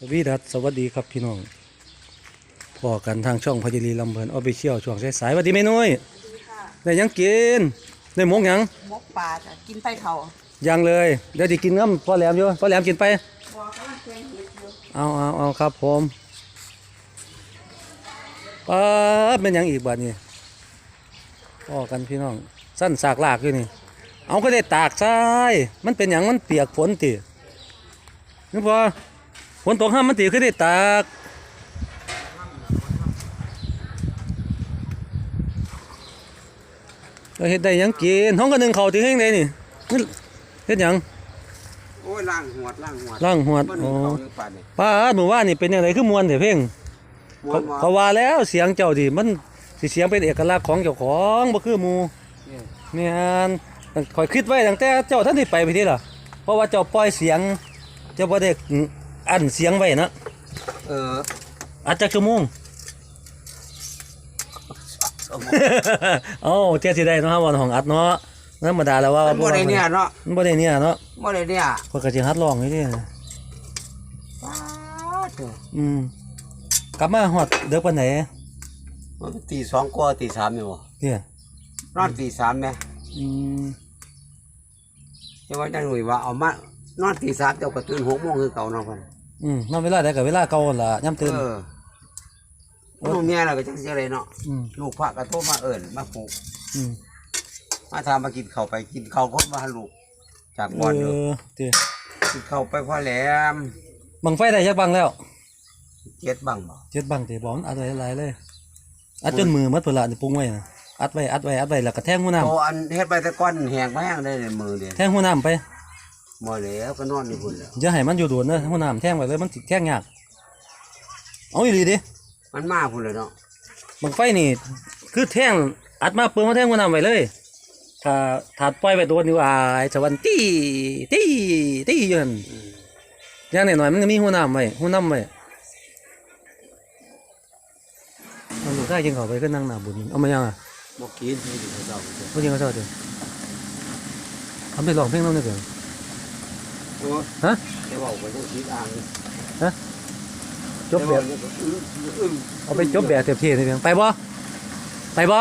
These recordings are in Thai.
สวีดัสสวัสดีครับพี่น้องพอกันทางช่องพญรีลำเพลินออฟฟิเชียลช่วงสายๆสวัสดีแม่นุ้ยดีค่ะได้หยังกินได้หมกหยังมกปลาจ้ะกินไปเขายังเลยเดี๋ยวจะกินน้ำพ่อแหลมอยู่พ่อแหลมกินไปบัวเขาว่าแกงเห็ดอยู่เอาเอาเอาครับผมป๊าบเป็นหยังอีกบัดนี้พอกันพี่น้อง สั้นสากลากอยู่นี่ เอาก็ได้ตากใช่มันเป็นหยังมันเปียกฝนตินึกพอ ฝนตกห้ามมันตีก็ได้ตากเราเฮ็ดได้หยังกินห้องกันหนึ่งเขาตีให้ยังไงนี่นี่เฮ็ดหยังโอ้ยล่างหวดล่างหวดล่างหวดมันอ๋อเขาอยู่ป่านนี่ป้าหนูว่านี่เป็นยังไงคือมวนเถอะเพ่งหัวเขาหมอเขาว่าแล้วเสียงเจ้าดิมันสิเสียงเป็นเอกลักษณ์ของเจ้าของบ่คือหมู่นี่แม่นคอยคิดไว้ตั้งแต่เจ้าท่านได้ไปไปที่ล่ะเพราะว่าเจ้าปล่อยเสียงเจ้าบ่ได้ อันเสียงไว้นะเอออาจจะชั่วโมงเอ้าเจ้าสิได้เนาะครับวันของอัดเนาะธรรมดาแล้วว่ามันบ่ได้เนี่ยเนาะมันบ่ได้เนี่ยเนาะบ่ได้เนี่ยข้อยก็สิฮัดร้องอยู่เดิป๊าดเถอะอืมกลับมาฮอดเด็กปานไหนมันตีสองกว่าตีสามนี่บ่เนี่ยนอนตีสามไหมอืมจะว่าจะหนุ่ยว่าเอามานอนตีสามเจ้าก็ตื่นหกโมงคือเก่าเนาะเพิ่น อืมนอนเวลาใดกับเวลาเก่าหั่นล่ะย่ำตื่น เออลูกเมียเราก็จังซี่เลยเนาะอืม ลูกพระก็โทรมาเอิ้นมาปลุกอืมมาทามากินข้าวไปกินข้าวคนมาหาลูก จากบ่อนเออยู่อเดี๋ยวกินข้าวไปพ่อแหลมบังไฟได้ยักบังแล้วเจ็ดบังบ่เจ็ดบังเดี๋ยวบอกมันอัดไว้หลายเลย อัดจนมือมัดเวลานี่ปรุงไว้นะอัดไว้อัดไว้อัดไว้แล้วก็แทงหัวน้โตอันเฮ็ดไปแต่ก้อนแห้งมาแห้งได้ในมือเดียวำแทงหัวน้ำไป บ่แล้วก็นอนอยู่พุ่นแล้วอย่าให้มันอยู่โดนนะหัวน้ำแทงไว้เลยมันสิแทงยาก เอาอีหลีดิมันมาพุ่นเลยเนาะบังไฟนี่ คือแทงอัดมาเปิงมาแทงหัวน้ำไว้เลย ถ้าถ้าปล่อยไปโดนนี่ว่าไอ้สวรรค์ตี้ตี้ตี้อยู่นั่นอย่างหน่อยๆมันก็มีหัวน้ำไว้หัวน้ำไว้มันอยู่ใต้ยิงเขาไปขึ้นนั่งหน้าบุญเอามายังอะบ่กินให้ดูเขาเจ้าพูดยังก็ชอบเดียวทำไปลองเพลงน้องนี่เกินโอ้ ฮะเดี๋ยวบอกไปต้องคิดอ่างจบแบบเอาไปจบแบบเท่ๆนี่เพียงไปบ่ไปบ่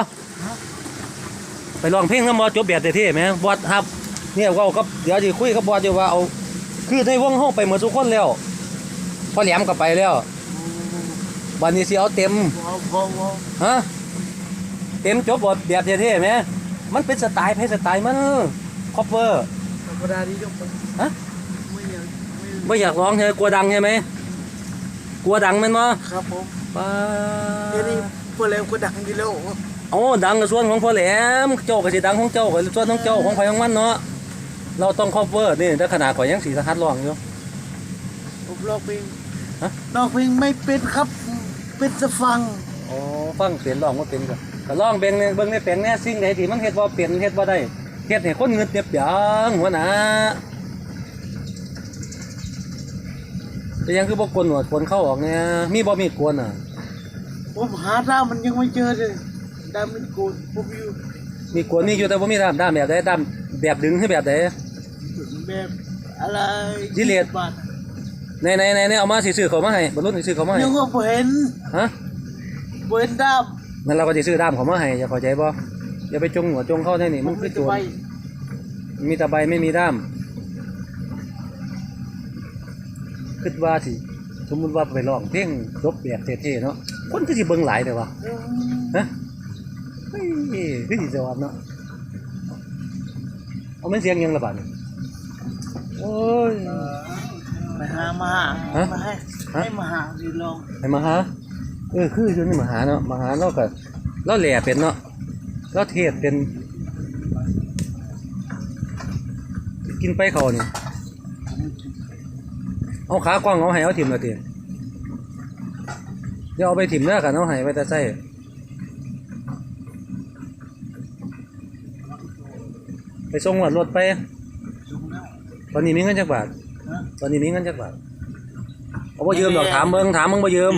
ไปลองเพลงน้ำบ่จบแบบเท่ๆไหมบอดครับเนี่ยเว่ากับเดี๋ยวจะคุยกับบอดอยู่ว่าเอา คือในวงห้องไปหมดทุกคนแล้วพอแหลมก็ไปแล้วบันนี้สิเอาเต็มฮะเต็มจบบทแบบเท่ๆไหมมันเป็นสไตล์เพศสไตล์มันคอปเปอร์ธรรมดาที่ยกไปฮะไม่อยาก ไม่ไม่อยากร้องใช่ไหมกลัวดังใช่ไหมกลัวดังแมันมั้ครับผมป้าเดี๋ยวนี้พวกเราก็ดังอยู่แล้วโอ้ดังกับส่วนของพ่อแหลมเจ้าก็สิดังของเจ้ากับส่วนของเจ้าของไผของมันเนาะเราต้องคอ v เวอร์นี่ถ้าขนาดข่อยยังสีสหัสร้องอยู่ ผมร้องเพลงฮะร้องเพลงไม่เป็นครับเป็นจะฟังอ๋อฟังเปลี่ยนร้องว่าเป็นก็ก็ร้องเบิ่งในเบิ่งในเป็นแน่สิ่งใดที่มันเฮ็ดบ่เป็นเฮ็ดบ่ได้เฮ็ดให้คนเงินเจ็บหยังหัวหน้า แต่ยังคือบ่กวนหนวดกวนเข้าออกเนี่ยมีบ่มีดกวนอะ ผมหาด้ามมันยังไม่เจอเลยด้ามมันโกนผมอยู่มีกวนมีอยู่แต่บ่มีด้ามด้ามแบบใดด้ามแบบดึงให้แบบใดแบบอะไรดิเลตบาทในในในในเอามาสิซื้อเขามาให้บรรลุสิซื้อเขามาให้ยังว่าผมเห็นฮะผมเห็นด้ามงั้นเราก็จะซื้อด้ามเขามาให้อย่าเข้าใจบ่อย่าไปจงหัวจงเข้าได้นี่ผมันมคือจะโจรไปมีแตะใบไม่มีด้าม คิดว่าสิสมมุติว่าไปร้องเพลงจบแบบเท่ๆเนาะคนก็สิเบิ่งหลายแต่ว่าฮะเฮ้ยคือสิจอดเนาะเอามันเสียงยังละบาดนี่โอ้ยไปหามาหาฮะมาให้ฮะให้มาหาดีลองให้มาหาเออคืออยู่นี่มาหาเนาะมาหาเราก็เราแหล่เป็นเนาะเราเทศเป็น กินไปเขานี่ เอาขากว้างเอาให้เอาถิ่มละทีเดี๋ยวเอาไปถิ่มเนื้อกันเอาให้ไปแต่ใส่ไปส่งหวัดรถไป ตอนนี้มีเงินจักบาทฮะตอนนี้มีเงินจักบาทเอาบ่ยืมดอกถามเบิ่งถามมึงบ่ยืม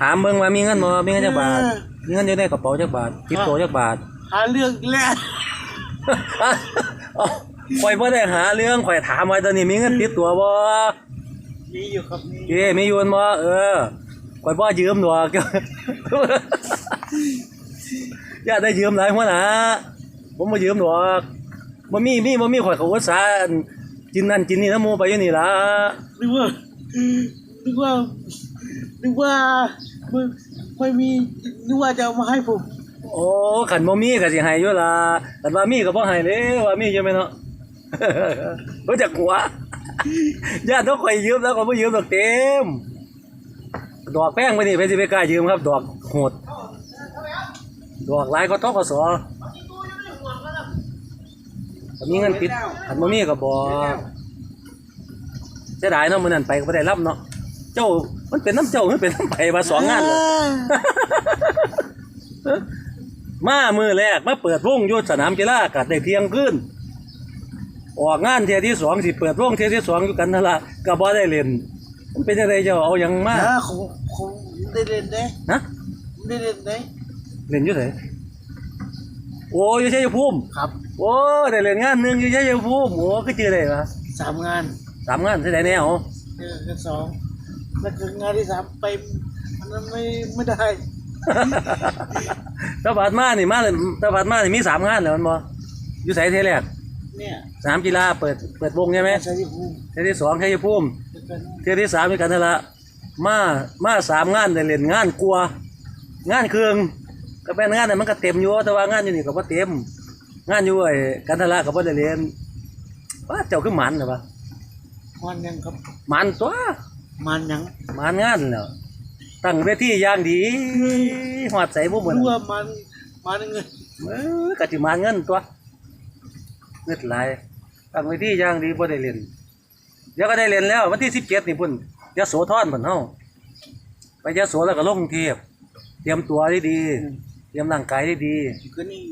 ถามเบิ่งว่ามีเงินบ่มีเงินจักบาท มีเงินอยู่ในกระเป๋าจักบาทจิบโตจักบาท หาเรื่องอีกแล้วข่อยบ่ได้หาเรื่องข่อยถามว่าตอนนี้มีเงินติดตัวบ่ มีอยู่ครับมีเก้ไม่ยวนบ่เออก่อยบ่ยืมดอกอย่าได้ยืมหลายหัวหน้าผมบ่ยืมดอกบ่มีมีบ่มีข่อยเขาอุตส่าห์กินนั่นกินนี่น้ำหมูไปอยู่นี่ล่ะนึกว่านึกว่านึกว่าไม่ไม่มีนึกว่าจะเอามาให้ผมโอ้ขันบ่มีก็สิให้อยู่ล่ะแต่ว่ามีก็บ่ให้เลยว่ามีอยู่แม่นเนาะรู้จักหัว ญาติต้องข่อยยืมแล้วก็บ่ยืมดอกเต็ม ดอกแป้งไปนี่ไปสิไปกล้ายืมครับ ดอกโหด ดอกหลายก็ทกสถ้ามีเงินติดขันบ่มีก็บอกเสียดายเนาะมื้อนั้นไปก็บ่ได้รับเนาะ เจ้ามันเป็นน้ำเจ้ามันเป็นน้ำไปมาสองงานเลยมามือแรกมาเปิดวงอยู่สนามกีฬากัดได้เที่ยงคืน ออกงานเที่ยที่สองสิเปิดวงเที่ยที่สองอยู่กันนั่นละก็บ่ได้เล่นมันเป็นยังไงเจ้าเอาหยังมานะของของได้เล่นได้นะได้เล่นได้เล่นอยู่ไหนโอ้ยอยู่ชัยภูมิครับ โอ้ได้เล่นงานหนึงอยู่ชัยภูมิโอ้ก็จือได้ปะสามงานสามงานที่ไหนแนวเออกันสองแล้วก็งานที่สามไปอันนั้นไม่ไม่ได้ตะบาดมานี่มาเลยตะบาดมานี่มีสามงานแล้วมันบ่อยู่ไสเทแรก เนี่ยสนามกีฬาเปิดเปิดวงใช่ไหมใช้ที่ภูมิเที่ยที่สองชัยภูมิแล้วก็เที่ยที่สามมีกันนั่นละมามาสามงานได้เล่นงานกลัว งานเครื่องก็เป็นงานนั้นมันก็เต็มอยู่แต่ว่างานอยู่นี่ก็บ่เต็ม งานอยู่ไอ้กันทละก็บ่ได้เรียนว่าเจ้าคือหมันเหรอวะมันยังครับหมันตัวมันยังหมันงานแล้วตั้งเวทีอย่างดีหอดใส่บ่เหมือนรู้ว่ามันมันเงินเออก็สิหมันเงินตัว เงินหลายตั้งเวทีอย่างดีบ่ได้เรียนเดี๋ยวก็ได้เรียนแล้ว วันที่17นี่พุ่นยะโสธรพุ่นเฮาไปยะโสแล้วก็ลงกรุงเทพเตรียมตัวให้ดีเตรียมร่างกายให้ดีก็นี่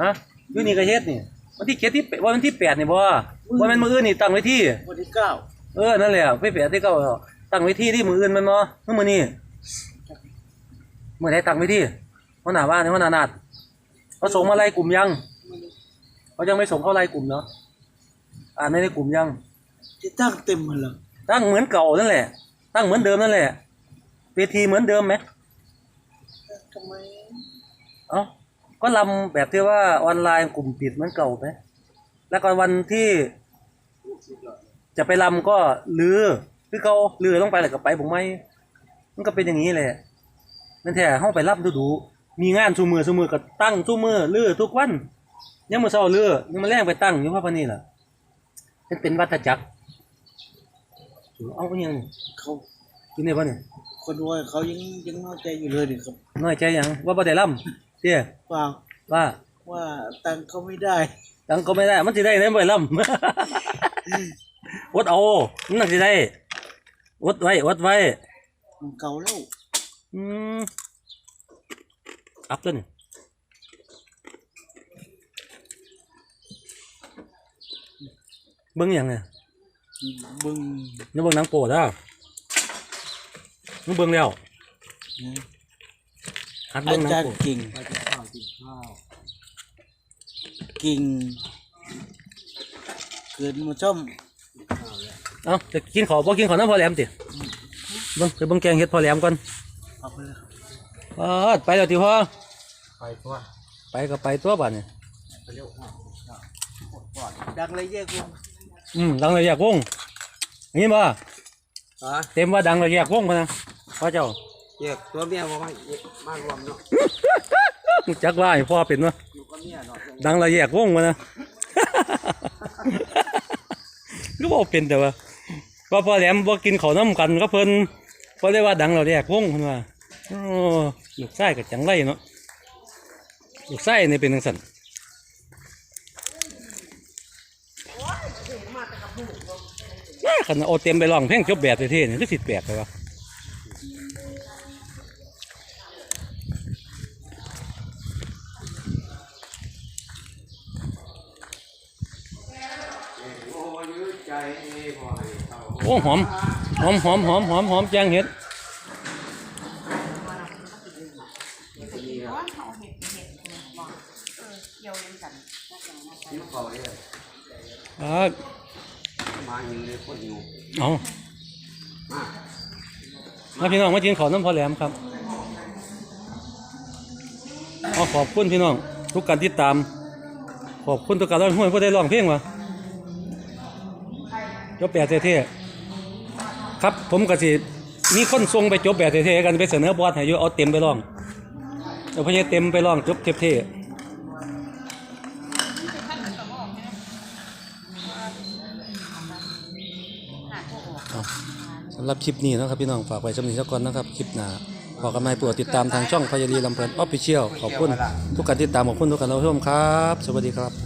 ฮะอยู่นี่ก็เฮ็ดนี่วันที่เจ็ดที่ว่าวันที่แปดนี่บ่ว่าแม่นมื้ออื่นนี่ตั้งไว้ที่วันที่เก้าเออนั่นแหละไปแปดที่เก้าตั้งไว้ที่ที่มื้ออื่นแมันบ่มื้อมื้อนี้มื้อใดตั้งไว้ที่หัวหน้าว่านี่หัวหน้านาดเขาส่งมาไล่กลุ่มยัง เขายังไม่ส่งเข้าไล่กลุ่มเนาะอ่านในในกลุ่มยัง ที่ตั้งเต็มมาแล้วตั้งเหมือนเก่านั่นแหละ ตั้งเหมือนเดิมนั่นแหละเวทีเหมือนเดิมไหมทำไมเอ้าก็ลำแบบที่ว่าออนไลน์กลุ่มปิดเหมือนเก่าไหมแล้วก็วันที่จะไปลำก็ลือคือเขาลือลงไปแล้วก็ไปผมไม่มันก็เป็นอย่างนี้แหละนั่นแท้ห้องไปรับดูดูๆมีงานชูมือชูมือก็ตั้งชูมือลือทุกวัน ยังมือเช้าลือยังมาแรงไปตั้งอยู่เพราะพะนี่ล่ะมันเป็นวัฏจักรเอาเอายังเขากินได้ปะเนี่ยคนรวยเขายังยังน้อยใจอยู่เลยดิครับน้อยใจยังว่าบ่ได้ล่ำเตี้ยเปล่าว่าว่าตังค์เขาไม่ได้ตังก็ไม่ได้ มันสิได้ได้บ่ได้ล่ำอดเอามันน่าสิได้อดไว้อดไว้มันเก่าแล้วอืมอัพตัวนี่ เบิ่งหยังเนี่ยบึงนี่เบิ่งหนังโปรดแล้วมึงเบิ่งแล้วนะหัดอาเบิ่งหนังจารโปรย์ดกิ่งกิ่งเกิดมาช่อมเอ้าจะกินข้าวบ่กินข้าวน้ำพอแหลมติเบิ่งไปเบิ่งแกงเฮ็ดพอแหลมก่อนเอาไปเลยเออไปแล้วติพ่อไปตัวไปก็ไปตัวบัดนี่ไปเร็วดังเลยแยกวง อืมดังเลยแยกวงนี่บ่ฮะเต็มว่าดังเลยแยกวงพะนะพ่อเจ้าแยกตัวเมียบอกว่ามารวมเนาะจักว่าให้พ่อเป็นวะอยู่กับเมียเนาะดังเลยแยกวงพะนะ ก็บอกเป็นแต่ว่าว่าพ่อแหลมบ่กินข้าวน้ำกันก็เพิ่นเพราะได้ว่าดังเราแยกวงเพิ่นว่าโอ้ลูกไส้กับจังไรเนาะลูกไส้นี่เป็นจังซั่น กันาดเอาเต็มไปลองเพ่งจบแบบเท่ๆนี่ก็สิแปลกเลยวะโอ้ยืดใจพอให้เขาโอ้หอมหอมหอมหอมหอมหอมแจงเห็ด ว่าเขาเห็ดเห็ดเนี่ยบอกเออเกี่ยวเล่นกัน ยิ้มเขา เอามาพี่น้องมากินขอน้ำพอแหลมครับเอาขอบคุณพี่น้อง ทุกการติดตาม ขอบคุณทุกการร้องห้วยผู้ได้ร้องเพลงวะจบแบบเท่ๆครับผมก็สิมีคนส่งไปจบแบบเท่ๆกันไปเสนอบอสให้อยู่เอาเต็มไปร้องเอาพญาเต็มไปร้องจบเท่ๆ สำห รับคลิปนี้นะครับพี่น้องฝากไว้ชมนี้สักก่อนนะครับคลิปหน้าขอกันไม่โปรดติดตามทางช่องพยารีลำเพลินออฟฟิเชียลขอบคุณทุกการติดตามขอบคุณทุกการรับชมครับ สวัสดีครับ